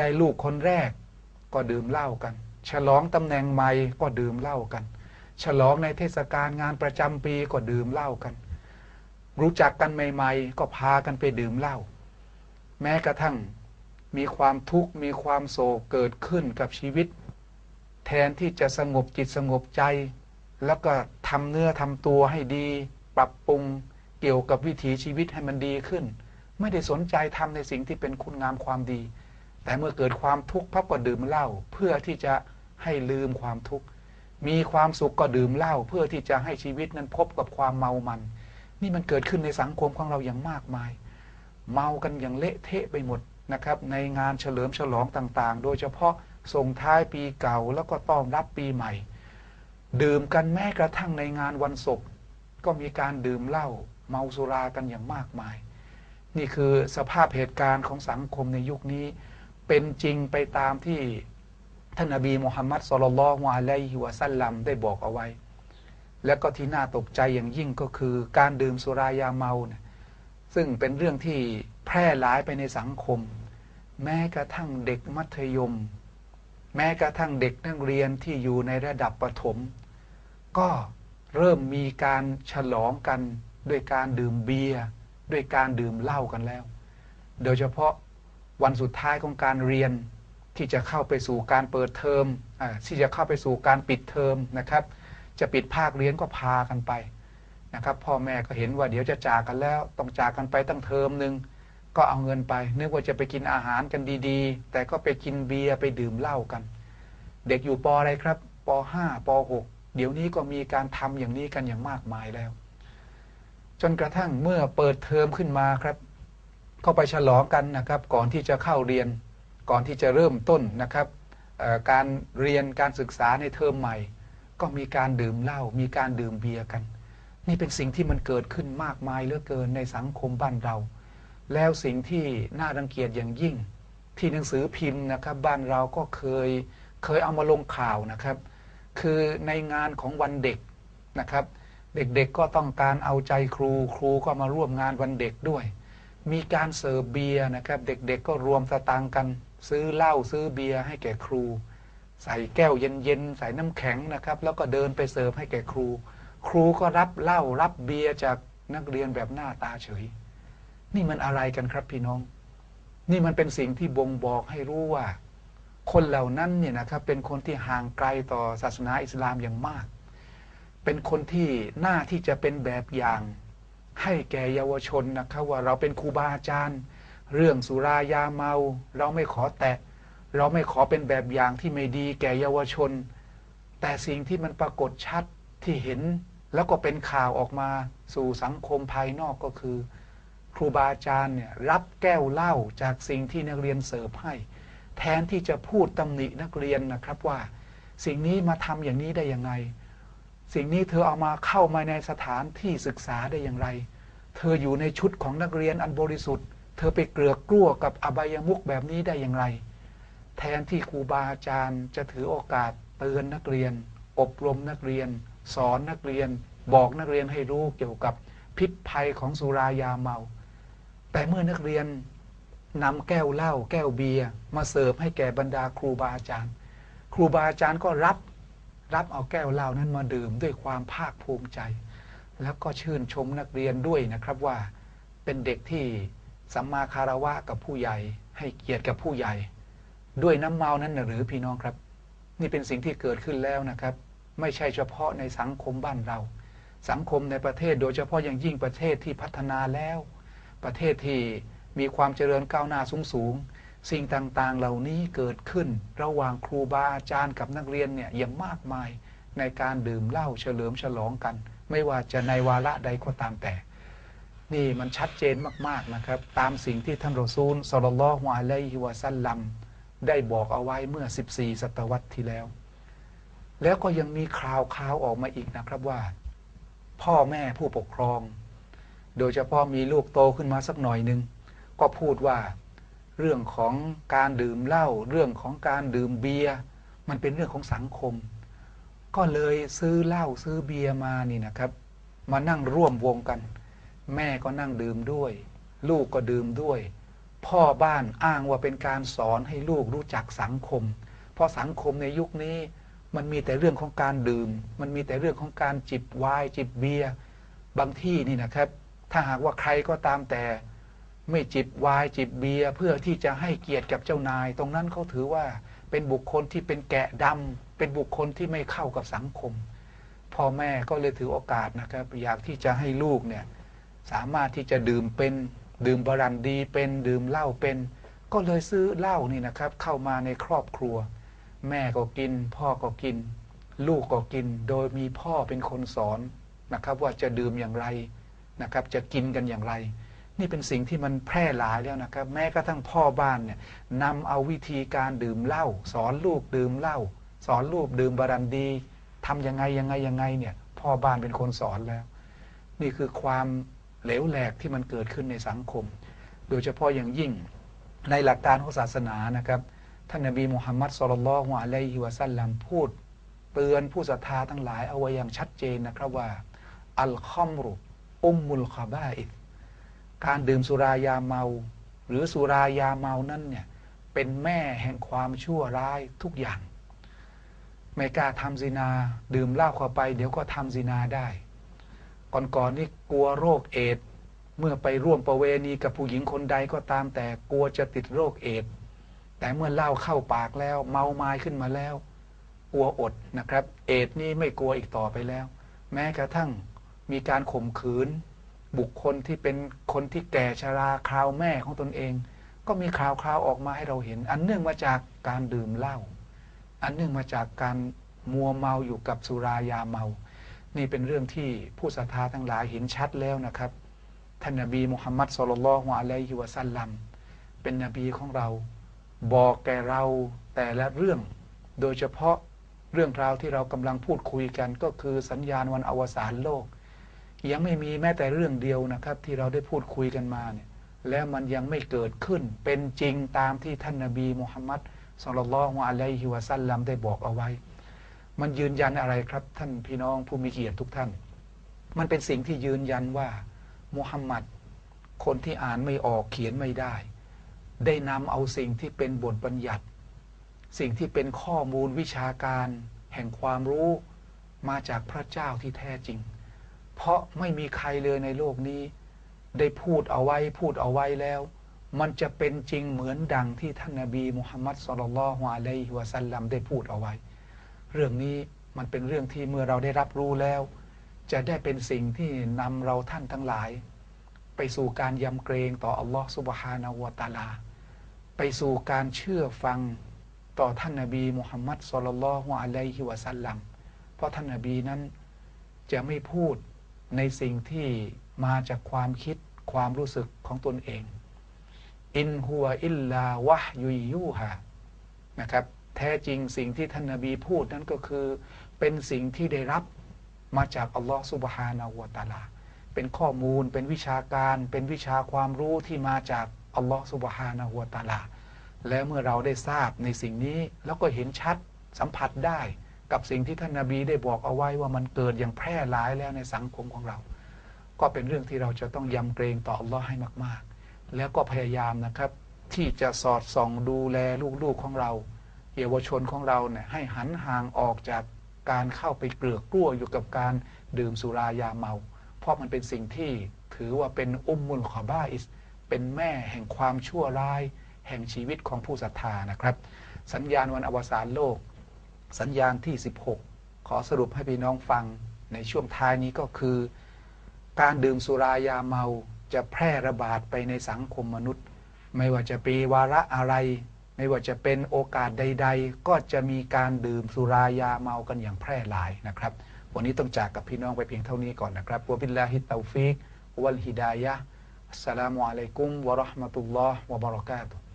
ได้ลูกคนแรก ก็ดื่มเหล้ากัน ฉลองตำแหน่งใหม่ก็ดื่มเหล้ากัน ฉลองในเทศกาลงานประจำปีก็ดื่มเหล้ากัน รู้จักกันใหม่ ๆ ก็พากันไปดื่มเหล้าแม้กระทั่งมีความทุกข์มีความโศกเกิดขึ้นกับชีวิต แทนที่จะสงบจิตสงบใจ แล้วก็ทำเนื้อทำตัวให้ดี ปรับปรุงเกี่ยวกับวิถีชีวิตให้มันดีขึ้น ไม่ได้สนใจทำในสิ่งที่เป็นคุณงามความดี แต่เมื่อเกิดความทุกข์พับก็ดื่มเหล้าเพื่อที่จะให้ลืมความทุกข์มีความสุขก็ดื่มเหล้าเพื่อที่จะให้ชีวิตนั้นพบกับความเมามัน นี่มันเกิดขึ้นในสังคมของเราอย่างมากมาย เมากันอย่างเละเทะไปหมดนะครับ ในงานเฉลิมฉลองต่างๆ โดยเฉพาะส่งท้ายปีเก่าแล้วก็ต้อนรับปีใหม่ ดื่มกันแม้กระทั่งในงานวันศพก็มีการดื่มเหล้าเมาสุรากันอย่างมากมาย นี่คือสภาพเหตุการณ์ของสังคมในยุคนี้ เป็นจริงไปตามที่ท่านนบีมุฮัมมัดสุลลัลฮวาลัยฮิวะซัลลัมได้บอกเอาไว้ และก็ที่น่าตกใจอย่างยิ่งก็คือการดื่มสุรายาเมาเนี่ยซึ่งเป็นเรื่องที่แพร่หลายไปในสังคม แม้กระทั่งเด็กมัธยม แม้กระทั่งเด็กนักเรียนที่อยู่ในระดับประถม ก็เริ่มมีการฉลองกันด้วยการดื่มเบียร์ด้วยการดื่มเหล้ากันแล้ว โดยเฉพาะ วันสุดท้ายของการเรียน ที่จะเข้าไปสู่การเปิดเทอมที่จะเข้าไปสู่การปิดเทอมนะครับ จะปิดภาคเรียนก็พากันไปนะครับ พ่อแม่ก็เห็นว่าเดี๋ยวจะจากกันแล้ว ต้องจากกันไปตั้งเทอมหนึ่งก็เอาเงินไป นึกว่าจะไปกินอาหารกันดีๆ แต่ก็ไปกินเบียร์ไปดื่มเหล้ากัน เด็กอยู่ปออะไรครับป .5 ป .6 เดี๋ยวนี้ก็มีการทำอย่างนี้กันอย่างมากมายแล้ว จนกระทั่งเมื่อเปิดเทอมขึ้นมาครับ เข้าไปฉลองกันนะครับ ก่อนที่จะเข้าเรียน ก่อนที่จะเริ่มต้นนะครับการเรียนการศึกษาในเทอมใหม่ ก็มีการดื่มเหล้ามีการดื่มเบียร์กัน นี่เป็นสิ่งที่มันเกิดขึ้นมากมายเหลือเกินในสังคมบ้านเรา แล้วสิ่งที่น่ารังเกียจอย่างยิ่ง ที่หนังสือพิมพ์นะครับ บ้านเราก็เคยเคยเอามาลงข่าวนะครับ คือในงานของวันเด็กนะครับ เด็กๆก็ต้องการเอาใจครูครูก็มาร่วมงานวันเด็กด้วย มีการเสิร์ฟเบียร์นะครับ เด็กๆก็รวมสตางค์กัน ซื้อเหล้าซื้อเบียร์ให้แก่ครู ใส่แก้วเย็นๆใส่น้ำแข็งนะครับ แล้วก็เดินไปเสิร์ฟให้แก่ครู ครูก็รับเหล้ารับเบียร์จากนักเรียนแบบหน้าตาเฉย นี่มันอะไรกันครับพี่น้อง นี่มันเป็นสิ่งที่บ่งบอกให้รู้ว่า คนเหล่านั้นเนี่ยนะครับเป็นคนที่ห่างไกลต่อศาสนาอิสลามอย่างมาก เป็นคนที่หน้าที่จะเป็นแบบอย่าง ให้แก่เยาวชนนะครับว่าเราเป็นครูบาอาจารย์ เรื่องสุรายาเมา เราไม่ขอแตะ เราไม่ขอเป็นแบบอย่างที่ไม่ดีแก่เยาวชน แต่สิ่งที่มันปรากฏชัดที่เห็น แล้วก็เป็นข่าวออกมาสู่สังคมภายนอกก็คือ ครูบาอาจารย์เนี่ยรับแก้วเหล้าจากสิ่งที่นักเรียนเสิร์ฟให้ แทนที่จะพูดตำหนินักเรียนนะครับว่า สิ่งนี้มาทำอย่างนี้ได้ยังไง สิ่งนี้เธอเอามาเข้ามาในสถานที่ศึกษาได้อย่างไร เธออยู่ในชุดของนักเรียนอันบริสุทธิ์ เธอไปเกลือกกลัวกับอบายมุกแบบนี้ได้อย่างไร แทนที่ครูบาอาจารย์จะถือโอกาสเตือนนักเรียน อบรมนักเรียน สอนนักเรียน บอกนักเรียนให้รู้เกี่ยวกับพิษภัยของสุรายาเมา แต่เมื่อนักเรียนนำแก้วเหล้าแก้วเบียร์มาเสิร์ฟให้แก่บรรดาครูบาอาจารย์ ครูบาอาจารย์ก็รับ รับเอาแก้วเหล้านั้นมาดื่มด้วยความภาคภูมิใจ แล้วก็ชื่นชมนักเรียนด้วยนะครับว่าเป็นเด็กที่สัมมาคารวะกับผู้ใหญ่ ให้เกียรติกับผู้ใหญ่ ด้วยน้ำเมานั้นหรือพี่น้องครับ นี่เป็นสิ่งที่เกิดขึ้นแล้วนะครับ ไม่ใช่เฉพาะในสังคมบ้านเรา สังคมในประเทศโดยเฉพาะอย่างยิ่งประเทศที่พัฒนาแล้ว ประเทศที่มีความเจริญก้าวหน้าสูงสูง สิ่งต่างๆ เหล่านี้เกิดขึ้นระหว่างครูบาอาจารย์กับนักเรียนเนี่ยอย่างมากมายในการดื่มเหล้าเฉลิมฉลองกัน ไม่ว่าจะในวาระใดก็ตามแต่ นี่มันชัดเจนมากๆนะครับ ตามสิ่งที่ท่านรอซูลสลลลลอฮุอะลัยฮิวะซัลลัมได้บอกเอาไว้เมื่อ 14 ศตวรรษที่แล้ว แล้วก็ยังมีข่าวข่าวออกมาอีกนะครับว่า พ่อแม่ผู้ปกครอง โดยเฉพาะมีลูกโตขึ้นมาสักหน่อยหนึ่งก็พูดว่า เรื่องของการดื่มเหล้าเรื่องของการดื่มเบียร์มันเป็นเรื่องของสังคม ก็เลยซื้อเหล้าซื้อเบียร์มานี่นะครับ มานั่งร่วมวงกัน แม่ก็นั่งดื่มด้วย ลูกก็ดื่มด้วย พ่อบ้านอ้างว่าเป็นการสอนให้ลูกรู้จักสังคม เพราะสังคมในยุคนี้มันมีแต่เรื่องของการดื่ม มันมีแต่เรื่องของการจิบไวน์จิบเบียร์บางที่นี่นะครับ ถ้าหากว่าใครก็ตามแต่ ไม่จิบวน์จิบเบียร์เพื่อที่จะให้เกียรติกับเจ้านาย ตรงนั้นเขาถือว่าเป็นบุคคลที่เป็นแกะดำเป็นบุคคลที่ไม่เข้ากับสังคม พ่อแม่ก็เลยถือโอกาสนะครับ อยากที่จะให้ลูกเนี่ยสามารถที่จะดื่มเป็นดื่มบรันดีเป็นดื่มเหล้าเป็น ก็เลยซื้อเหล้านี่นะครับ เข้ามาในครอบครัว แม่ก็กิน พ่อก็กิน ลูกก็กิน โดยมีพ่อเป็นคนสอนนะครับ ว่าจะดื่มอย่างไรนะครับ จะกินกันอย่างไร นี่เป็นสิ่งที่มันแพร่หลายแล้วนะครับ แม้กระทั่งพ่อบ้านเนี่ยนำเอาวิธีการดื่มเหล้าสอนลูกดื่มเหล้าสอนลูกดื่มบารันดีทำยังไงยังไงยังไงเนี่ยพ่อบ้านเป็นคนสอนแล้ว นี่คือความเหลวแหลกที่มันเกิดขึ้นในสังคม โดยเฉพาะอย่างยิ่งในหลักการของศาสนานะครับท่านนบีมุฮัมมัดสุลลัลฮวอะลัยฮิวะสัลลัมพูด เตือนผู้ศรัทธาทั้งหลายเอาไว้อย่างชัดเจนนะครับว่า อัลคอมรุ อุมมุลคาบาอิด การดื่มสุรายาเมา หรือสุรายาเมานั้นเนี่ยเป็นแม่แห่งความชั่วร้ายทุกอย่าง ไม่กล้าทำซินา ดื่มเหล้าเข้าไป เดี๋ยวก็ทำซินาได้ ก่อนๆนนี่กลัวโรคเอดเมื่อไปร่วมประเวณีกับผู้หญิงคนใดก็ตามแต่กลัวจะติดโรคเอดแต่เมื่อเหล่าเข้าปากแล้ว เมาไม้ขึ้นมาแล้ว กลัวอดนะครับ เอดนี่ไม่กลัวอีกต่อไปแล้ว แม้กระทั่งมีการข่มขืน บุคคลที่เป็นคนที่แก่ชราคราวแม่ของตนเอง ก็มีข่าวคราวออกมาให้เราเห็น อันเนื่องมาจากการดื่มเหล้าอันเนื่องมาจากการมัวเมาอยู่กับสุรายาเมา นี่เป็นเรื่องที่ผู้ศรัทธาทั้งหลายเห็นชัดแล้วนะครับท่านนบีมุฮัมมัดสุลลัลฮวอะลัยฮิวะสัลลัมเป็นนบีของเรา บอกแก่เราแต่ละเรื่อง โดยเฉพาะเรื่องราวที่เรากำลังพูดคุยกันก็คือสัญญาณวันอวสานโลก ยังไม่มีแม้แต่เรื่องเดียวนะครับ ที่เราได้พูดคุยกันมาเนี่ยแล้วมันยังไม่เกิดขึ้นเป็นจริงตามที่ท่านนบีมุฮัมมัดสุลลัลฮวอะลัยฮิวะสัลลัมได้บอกเอาไว้ มันยืนยันอะไรครับ ท่านพี่น้องผู้มีเกียรติทุกท่าน มันเป็นสิ่งที่ยืนยันว่ามุฮัมมัดคนที่อ่านไม่ออกเขียนไม่ได้ ได้นำเอาสิ่งที่เป็นบทบัญญัติ สิ่งที่เป็นข้อมูลวิชาการ แห่งความรู้มาจากพระเจ้าที่แท้จริง เพราะไม่มีใครเลยในโลกนี้ ได้พูดเอาไว้พูดเอาไว้แล้ว มันจะเป็นจริงเหมือนดังที่ท่านนาบีมุฮัมมัดสุลลัลฮวาลัยฮิวะสัลลัมได้พูดเอาไว้ เรื่องนี้มันเป็นเรื่องที่เมื่อเราได้รับรู้แล้ว จะได้เป็นสิ่งที่นำเราท่านทั้งหลาย ไปสู่การยำเกรงต่ออัลลอฮฺสุบฮานาวตาลา ไปสู่การเชื่อฟังต่อท่านนาบีมุฮัมมัดสุลลัลฮวอะลัยฮิวะสัลลัมเพราะท่านนาบีนั้นจะไม่พูด ในสิ่งที่มาจากความคิดความรู้สึกของตนเอง อินฮัวอิลลาวะยุยยูฮานะครับ แท้จริงสิ่งที่ท่านนาบีพูดนั้นก็คือ เป็นสิ่งที่ได้รับมาจากอัลลอฮฺสุบฮานาวตาลา เป็นข้อมูล เป็นวิชาการ เป็นวิชาความรู้ที่มาจากอัลลอฮฺสุบฮานาวตาลา แล้วเมื่อเราได้ทราบในสิ่งนี้ แล้วก็เห็นชัดสัมผัสได้ กับสิ่งที่ท่านนาบีได้บอกเอาไว้ว่ามันเกิดอย่างแพร่หลายแล้วในสังคมของเรา ก็เป็นเรื่องที่เราจะต้องยำเกรงต่ออัลลอฮ์ให้มาก ๆ แล้วก็พยายามนะครับ ที่จะสอดส่องดูแลลูกๆของเรา เยาวชนของเราเนี่ยให้หันห่างออกจากการเข้าไปเกลือกกลั้วอยู่กับการดื่มสุรายาเมา เพราะมันเป็นสิ่งที่ถือว่าเป็นอุมมุลขอบ้าอิส เป็นแม่แห่งความชั่วร้าย แห่งชีวิตของผู้ศรัทธานะครับ สัญญาณวันอวสานโลก สัญญาณที่ 16 ขอสรุปให้พี่น้องฟังในช่วงท้ายนี้ก็คือ การดื่มสุรายาเมาจะแพร่ระบาดไปในสังคมมนุษย์ ไม่ว่าจะปีวาระอะไร ไม่ว่าจะเป็นโอกาสใด ๆ ก็จะมีการดื่มสุรายาเมากันอย่างแพร่หลายนะครับ วันนี้ต้องจากกับพี่น้องไปเพียงเท่านี้ก่อนนะครับวบิลลาฮิตตาฟิกวัลฮิดายะอัสสลามุอะลัยกุมวะราะห์มะตุลลอฮ์วะบะเราะกาตุฮ์